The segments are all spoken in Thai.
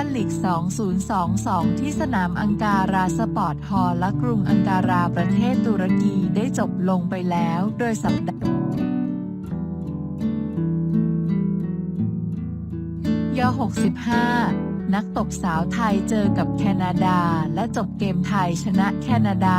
ชั่นลีก 2022 ที่สนามอังการาสปอร์ตฮอลล์และกรุงอังการาประเทศตุรกีได้จบลงไปแล้ว โดยสัปดาห์ย65 นักตบสาวไทยเจอกับแคนาดา และจบเกมไทยชนะแคนาดา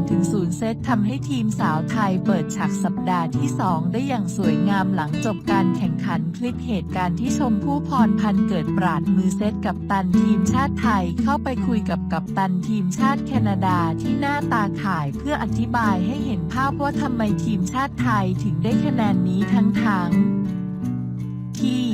3-0 เซตทำให้ทีมสาวไทยเปิดฉากสัปดาห์ที่ 2 ได้อย่างสวยงามหลังจบการแข่งขันคลิปเหตุการณ์ที่ชมพู่พรพันเกิดปราดมือเซตกับตันทีมชาติไทยเข้าไปคุยกับกัปตันทีมชาติแคนาดาที่หน้าตาข่ายเพื่ออธิบายให้เห็นภาพว่าทำไมทีมชาติไทยถึงได้คะแนนนี้ทั้งๆที่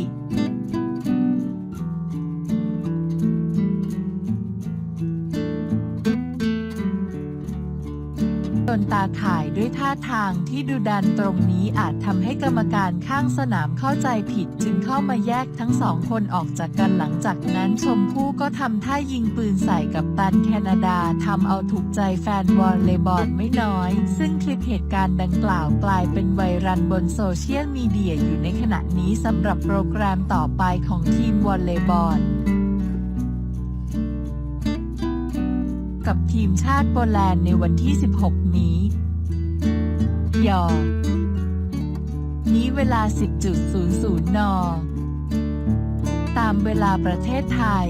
นตาข่ายด้วยท่าทางที่ดุดันตรงนี้อาจทำให้กรรมการข้างสนามเข้าใจผิด จึงเข้ามาแยกทั้งสองคนออกจากกันหลังจากนั้นชมพู่ก็ทำท่ายิงปืนใส่กับตันแคนาดาทำเอาถูกใจแฟนวอลเลย์บอลไม่น้อย ซึ่งคลิปเหตุการณ์ดังกล่าวกลายเป็นไวรัลบนโซเชียลมีเดียอยู่ในขณะนี้สำหรับโปรแกรมต่อไปของทีมวอลเลย์บอล กับทีมชาติโปแลนด์ในวันที่ 16 นี้ ยอ นี้เวลา 10.00 น ตามเวลาประเทศไทย